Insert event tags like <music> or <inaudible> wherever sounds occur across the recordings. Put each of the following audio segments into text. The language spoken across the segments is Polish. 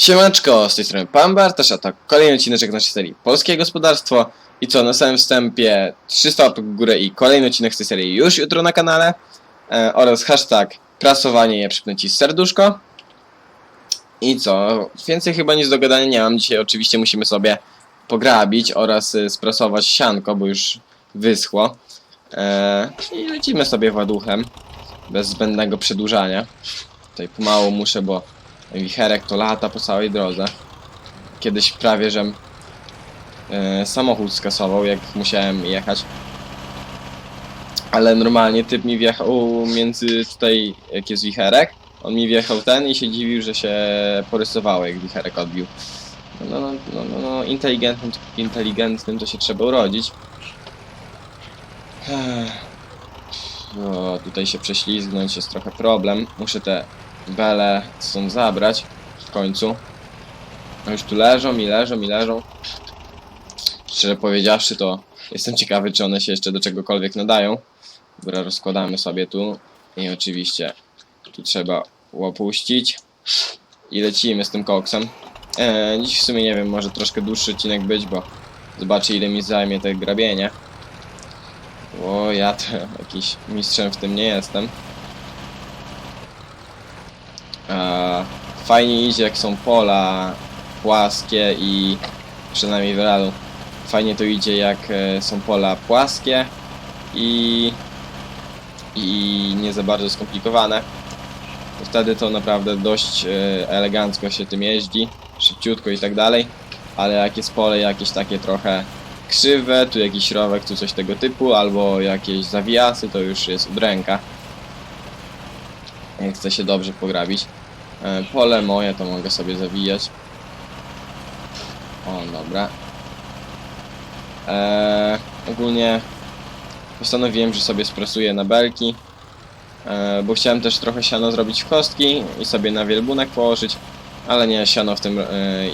Siemaczko, z tej strony Pan Bartosz, a to kolejny odcinek naszej serii Polskie Gospodarstwo. I co, na samym wstępie 300 łapek w górę i kolejny odcinek z tej serii już jutro na kanale. E, oraz hashtag prasowanie je przypnę serduszko. I co, więcej chyba nic do gadania nie mam. Dzisiaj oczywiście musimy sobie pograbić oraz y, sprasować sianko, bo już wyschło. E, I lecimy sobie ładuchem, bez zbędnego przedłużania. Tutaj pomału muszę, bo wicherek to lata po całej drodze. Kiedyś prawie, żem e, samochód skasował, jak musiałem jechać. Ale normalnie typ mi wjechał między tutaj, jak jest wicherek, on mi wjechał ten i się dziwił, że się porysowało, jak wicherek odbił. No, no, no, no, no inteligentnym, inteligentnym to się trzeba urodzić. O, tutaj się prześlizgnąć jest trochę problem. Muszę te bele stąd zabrać w końcu. A już tu leżą i leżą i leżą. Szczerze powiedziawszy, to jestem ciekawy, czy one się jeszcze do czegokolwiek nadają. Dobra, rozkładamy sobie tu. I oczywiście tu trzeba opuścić. I lecimy z tym koksem. Eee, dziś w sumie nie wiem, może troszkę dłuższy odcinek być, bo zobaczę ile mi zajmie te grabienie. Bo ja to jakiś mistrzem w tym nie jestem. E, fajnie idzie jak są pola płaskie i przynajmniej w realu fajnie to idzie jak e, są pola płaskie i i nie za bardzo skomplikowane to wtedy to naprawdę dość e, elegancko się tym jeździ szybciutko i tak dalej ale jak jest pole jakieś takie trochę krzywe, tu jakiś rowek, tu coś tego typu, albo jakieś zawijasy, to już jest udręka. Jak chce się dobrze pograbić. E, Pole moje to mogę sobie zawijać. O, dobra. E, ogólnie postanowiłem, że sobie sprasuję na belki. E, bo chciałem też trochę siano zrobić w kostki i sobie na wielbunek położyć. Ale nie, siano w tym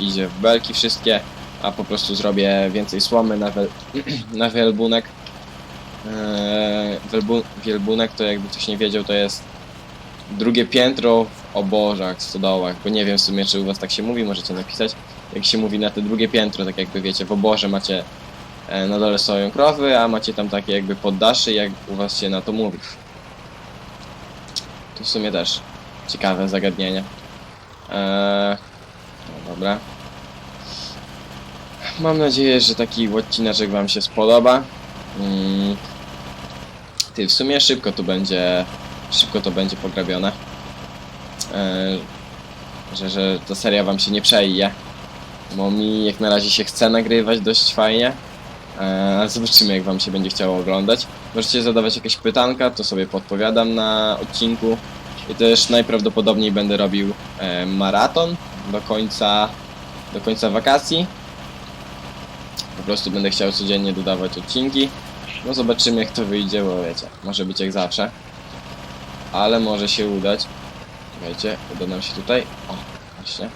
idzie w belki wszystkie, a po prostu zrobię więcej słomy na, wel, <clears throat> na wielbunek. Wielbu, wielbunek to jakby ktoś nie wiedział, to jest drugie piętro w obożach, stodołach, bo nie wiem w sumie czy u was tak się mówi, możecie napisać. Jak się mówi na te drugie piętro, tak jakby wiecie, w oborze macie e, na dole stoją krowy, a macie tam takie jakby poddasze, jak u was się na to mówi. To w sumie też ciekawe zagadnienie. Eee, no dobra. Mam nadzieję, że taki odcineczek wam się spodoba. Mm. Ty, w sumie szybko tu będzie, szybko to będzie pograbione. Eee, że, że ta seria wam się nie przeje. Bo mi jak na razie się chce nagrywać dość fajnie. Ale zobaczymy jak wam się będzie chciało oglądać. Możecie zadawać jakieś pytanka, to sobie podpowiadam na odcinku. I też najprawdopodobniej będę robił e, maraton do końca, do końca wakacji. Po prostu będę chciał codziennie dodawać odcinki. No zobaczymy jak to wyjdzie, bo wiecie, może być jak zawsze. Ale może się udać. Wiecie, uda nam się tutaj. O, właśnie.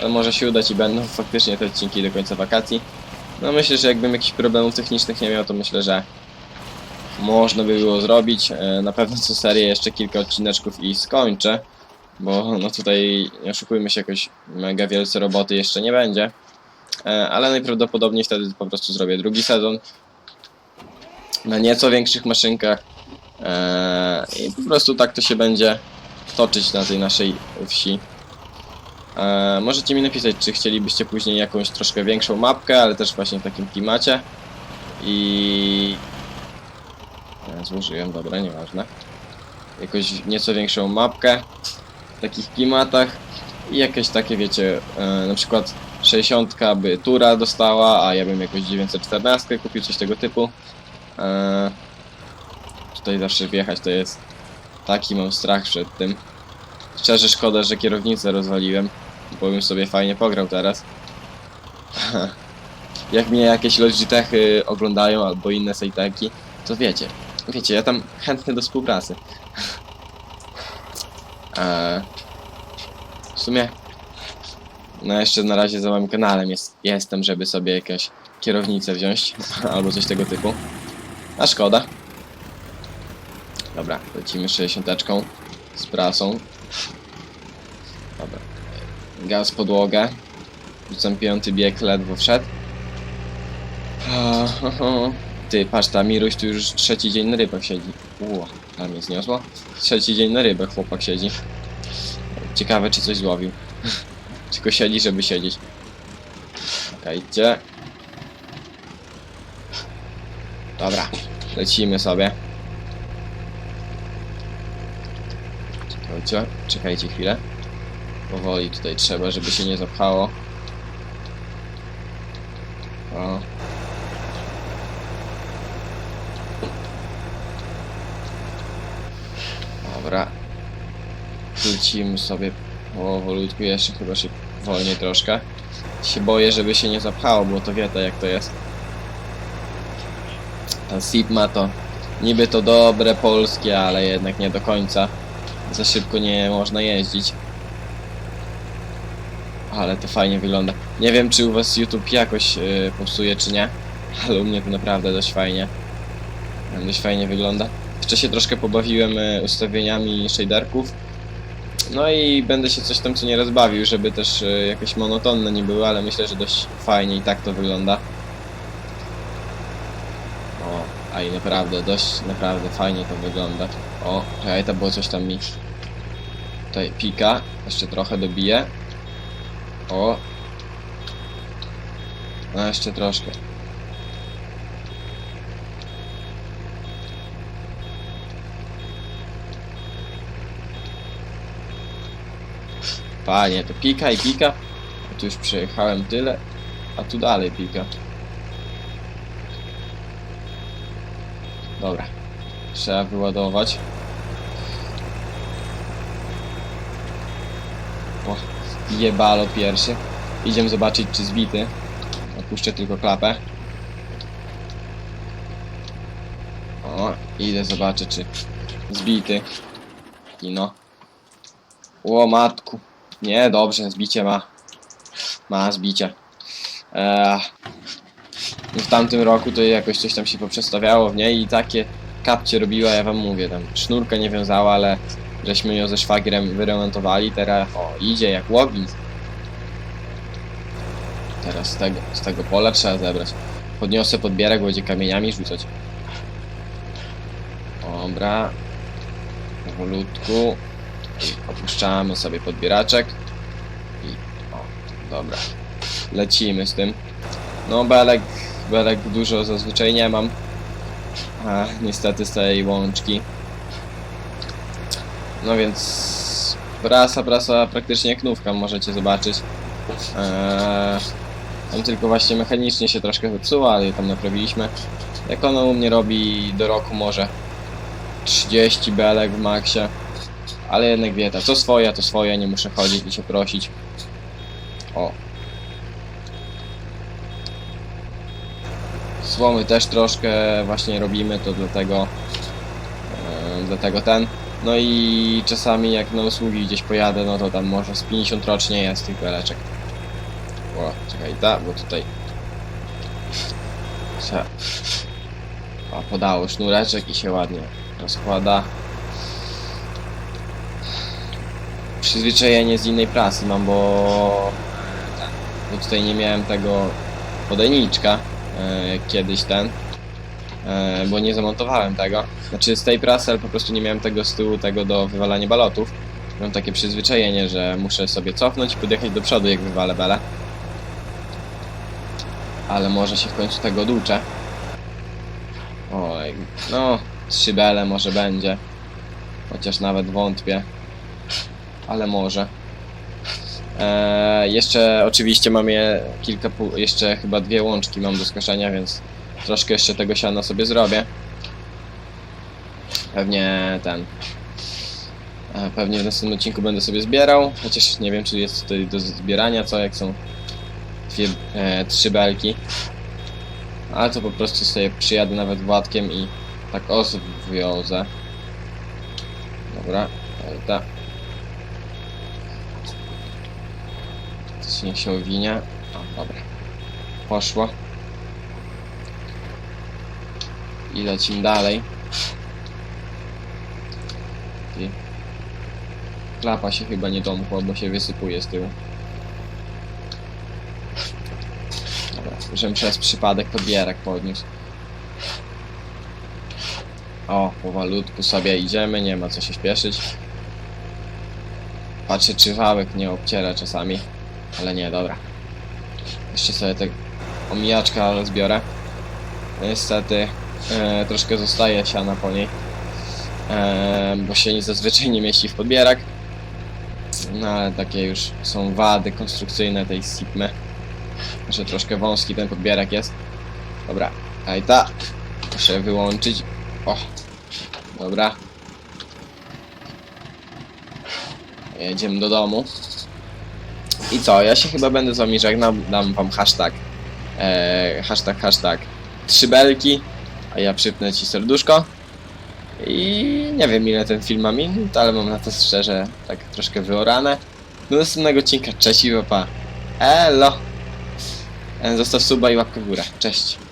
Ale może się udać i będą faktycznie te odcinki do końca wakacji. No myślę, że jakbym jakichś problemów technicznych nie miał, to myślę, że można by było zrobić. E, Na pewno co serię jeszcze kilka odcineczków i skończę, bo no tutaj nie oszukujmy się, jakoś mega wielce roboty jeszcze nie będzie. E, Ale najprawdopodobniej wtedy po prostu zrobię drugi sezon na nieco większych maszynkach E, i po prostu tak to się będzie toczyć na tej naszej wsi. E, Możecie mi napisać, czy chcielibyście później jakąś troszkę większą mapkę, ale też właśnie w takim klimacie. I E, Złożyłem, dobra, nieważne. Jakoś nieco większą mapkę w takich klimatach i jakieś takie, wiecie, e, na przykład 60 by Tura dostała, a ja bym jakoś 914 kupił, coś tego typu. E, tutaj zawsze wjechać to jest taki mam strach przed tym. Szczerze szkoda, że kierownicę rozwaliłem, bo bym sobie fajnie pograł teraz. <laughs> Jak mnie jakieś Logitechy oglądają albo inne sejteki, to wiecie, wiecie, ja tam chętny do współpracy. Eee, <laughs> w sumie, no jeszcze na razie za moim kanałem jest, jestem, żeby sobie jakąś kierownicę wziąć, <laughs> albo coś tego typu. A szkoda. Dobra, lecimy 60 z prasą. Dobra. Gaz podłogę. Rzucam piąty bieg, ledwo wszedł. <laughs> Ty, patrz, ta Miruś tu już trzeci dzień na rybach siedzi. Ło, tam mnie zniosło. Trzeci dzień na rybach chłopak siedzi. Ciekawe, czy coś złowił. <laughs> Tylko siedzi, żeby siedzieć. Czekajcie. Dobra, lecimy sobie. Czekajcie, chwilę. Powoli tutaj trzeba, żeby się nie zapchało. O. Dobra. Lecimy sobie powolutku, jeszcze chyba się wolniej troszkę. Się boję, żeby się nie zapchało, bo to wiecie jak to jest. Ten Sigma to niby to dobre polskie, ale jednak nie do końca. Za szybko nie można jeździć. Ale to fajnie wygląda. Nie wiem, czy u was YouTube jakoś yy, popsuje, czy nie, ale u mnie to naprawdę dość fajnie. Dość fajnie wygląda. Jeszcze się troszkę pobawiłem y, ustawieniami shaderków. No i będę się coś tam co nieraz bawił, żeby też y, jakieś monotonne nie były, ale myślę, że dość fajnie i tak to wygląda. O, a i naprawdę, dość naprawdę fajnie to wygląda. O, czekaj, to było coś tam mi tutaj pika. Jeszcze trochę dobiję. O. No jeszcze troszkę. Panie, to pika i pika. Tu już przejechałem tyle, a tu dalej pika. Dobra. Trzeba wyładować. O, jebalo pierwszy. Idziemy zobaczyć, czy zbity. Opuszczę tylko klapę. O, idę zobaczyć, czy zbity. I no. O, matku. Nie, dobrze, zbicie ma. Ma zbicie. Eee, w tamtym roku to jakoś coś tam się poprzestawiało w niej i takie kapcie robiła, ja wam mówię, tam sznurka nie wiązała, ale żeśmy ją ze szwagrem wyremontowali, teraz o, idzie jak łowin. Teraz z tego, z tego pola trzeba zebrać. Podniosę podbierak, będzie kamieniami rzucać. Dobra. Powolutku. Opuszczamy sobie podbieraczek. I o, dobra. Lecimy z tym. No belek, belek dużo zazwyczaj nie mam. A, niestety z tej łączki. No więc prasa, prasa praktycznie jak nówka możecie zobaczyć. Eee, tam tylko właśnie mechanicznie się troszkę zepsuła, ale je tam naprawiliśmy. Jak ono u mnie robi do roku może 30 belek w maksie. Ale jednak wie, to swoje, to swoje, nie muszę chodzić i się prosić. O. Słomy też troszkę właśnie robimy, to dlatego e, dlatego ten. No i czasami jak na usługi gdzieś pojadę, no to tam może z 50 rocznie jest tych beleczek. O, czekaj, ta, bo tutaj Trzeba. O, podało sznureczek i się ładnie rozkłada. Przyzwyczajenie z innej prasy mam, bo, ten, bo tutaj nie miałem tego podajniczka kiedyś ten, e, bo nie zamontowałem tego. Znaczy z tej prasy, ale po prostu nie miałem tego z tyłu, tego do wywalania balotów. Mam takie przyzwyczajenie, że muszę sobie cofnąć i podjechać do przodu, jak wywalę belę. Ale może się w końcu tego duczę. Oj, no, trzy bele może będzie. Chociaż nawet wątpię. Ale może. Eee, jeszcze oczywiście mam je kilka, jeszcze chyba dwie łączki mam do skoszenia, więc troszkę jeszcze tego siana sobie zrobię. Pewnie ten. e, Pewnie w następnym odcinku będę sobie zbierał, chociaż nie wiem czy jest tutaj do zbierania, co jak są dwie, e, trzy belki. Ale to po prostu sobie przyjadę nawet Władkiem i tak osób wywiązę. Dobra, tak. niech się winie. A, dobra. Poszło. I lecimy dalej. I klapa się chyba nie domkła, bo się wysypuje z tyłu. Dobra, żebym przez przypadek podbierak podniósł. O, powolutku sobie idziemy, nie ma co się śpieszyć. Patrzę, czy wałek nie obciera czasami ale nie, dobra. Jeszcze sobie te omijaczka rozbiorę. Niestety, e, troszkę zostaje siana po niej, e, bo się zazwyczaj nie mieści w podbierak. No ale takie już są wady konstrukcyjne tej Sigmy, że troszkę wąski ten podbierak jest. Dobra, a i ta. Muszę wyłączyć. O, dobra. Jedziemy do domu. I co, ja się chyba będę z wami żegnał, dam wam hashtag. E, hashtag, hashtag. Trzy belki, a ja przypnę ci serduszko. I nie wiem ile ten film ma minut, ale mam na to szczerze tak troszkę wyorane. Do następnego odcinka, cześć i papa. Elo! E, Zostaw suba i łapkę w górę. Cześć.